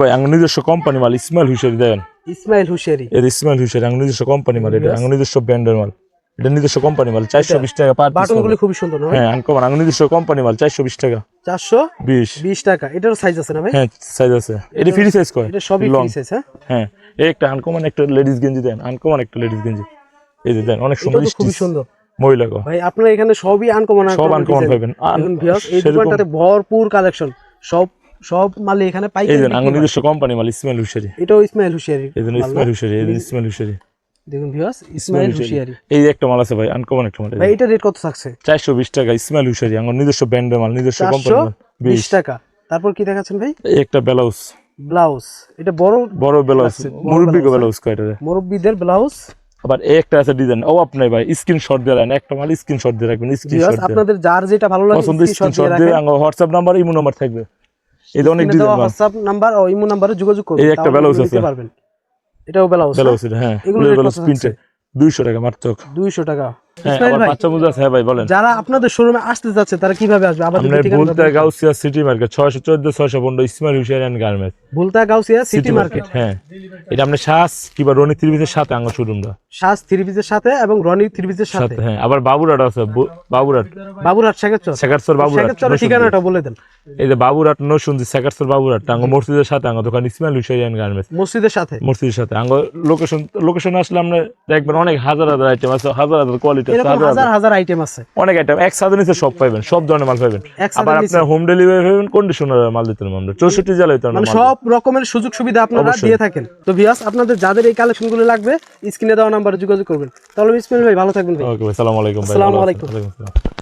ভাই নিজস্ব কোম্পানি মাল ইসমাইল হুশারি দেন। ইসমাইল ইসমাইল হুশারি নিজস্ব কোম্পানি মাল এটা নিজস্ব ব্র্যান্ডের মাল। এটা নিজস্ব কোম্পানি মাল চারশো বিশ টাকা পার খুবই সুন্দর হ্যাঁ নিজস্ব কোম্পানি মাল চারশো বিশ টাকা। চারশো বিশ। বিশ টাকা। এটারও সাইজ আছে না ভাই? হ্যাঁ সাইজ আছে। এটা ফ্রি সাইজ কয়? এটা সবই ফ্রি সাইজ হ্যাঁ? হ্যাঁ একটা আনকমন একটা লেডিস গেঞ্জি দেন আনকমন একটা লেডিস গেঞ্জি। এই যে দেন অনেক সুন্দর খুবই সুন্দর। মহিলা গো। ভাই আপনার এখানে সবই আনকমন সব আনকমন পাবেন। এই দোকানটাতে ভরপুর কালেকশন সব সব মালে এখানে পাই এই যে আমার নিজস্ব কোম্পানি মাল ইসমাইল হুশারি এটাও ইসমাইল হুশিয়ারি এই জন্য ইসমাইল হুশারি এই যে ইসমাইল হুশারি দেখুন ভিউয়ার্স ইসমাইল হুশিয়ারি। এই যে একটা মাল আছে ভাই আনকমন একটা মাল ভাই এটা রেট কত থাকছে? চারশো বিশ টাকা ইসমাইল হুশারি আমার নিজস্ব ব্র্যান্ডের মাল নিজস্ব কোম্পানি চারশো মাল বিশ। বিশ টাকা। তারপর কি দেখাচ্ছেন ভাই? এই একটা ব্লাউজ। ব্লাউজ। এটা বড় বড় ব্লাউজ মুরব্বী blouse, ব্লাউজ কয়টা মুরব্বীদের ব্লাউজ। আবার এই একটা আছে ডিজাইন ও আপনি ভাই স্ক্রিনশট দিয়ে রাখেন একটা মাল স্ক্রিনশট দিয়ে রাখবেন স্ক্রিনশট আপনাদের যার যেটা ভালো লাগে স্ক্রিনশট দিয়ে রাখেন। হোয়াটসঅ্যাপ নাম্বার ইমো নাম্বার থাকবে। এই অনেক ডিজাইন হোয়াটসঅ্যাপ নাম্বার ও ইমো নাম্বারে যোগাযোগ করুন এই একটা তাহলে আছে। পারবেন। এটাও ব্লাউজ ব্লাউজ হ্যাঁ? এগুলো rate ব্লাউজ প্রিন্টে দুইশো টাকা মাত্র। 200 টাকা। হ্যাঁ হ্যাঁ যারা আপনাদের শোরুমে আসতে যাচ্ছে তারা কীভাবে আসবে? বলতে গাউসিয়া সিটি মার্কেট ছয়শো চোদ্দ ছয়শো পনেরো Ismail and garments. Bhulta Gausia city market. হ্যাঁ। এটা শ্বাস কিংবা রনি সাথে আঙ্গ শোরুমটা। শাস সাথে এবং রনি সাথে। হ্যাঁ। আবার বাবুরাট আছে বাবুরাট বাবুরাট শেখাচ্ছর ঠিকানাটা বলে দেন। এই যে বাবুরাট নরসুন্দি শেখারসর বাবুরাট আঙ্গ মসজিদের সাথে আঙ্গ দোকান ইসমাইল অ্যান্ড গার্মেন্টস। মসজিদের সাথে। মসজিদের সাথে। আঙ্গ লোকেশন লোকেশন আসলে আমরা দেখবেন অনেক হাজার হাজার আইটেম আছে হাজার হাজার কোয়ালিটি এরকম হাজার হাজার হাজার হাজার আইটেম আছে। অনেক আইটেম এক সাথে নিচে সব পাইবেন সব ধরনের মাল পাইবেন। আবার আপনার হোম ডেলিভারি পাবেন কন্ডিশনার মাল দিতে আমরা চৌষট্টি জেলায় মানে সব রকমের সুযোগ সুবিধা আপনারা দিয়ে থাকেন। তো ভিউয়ার্স আপনাদের যাদের এই কালেকশনগুলো লাগবে স্ক্রিনে দেওয়া নাম্বারে যোগাযোগ করবেন। তাহলে ইসমাইল ভাই ভালো থাকবেন ভাই। ওকে আলাইকুম ভাই আসসালামু আলাইকুম। ওয়ালাইকুম আসসালাম।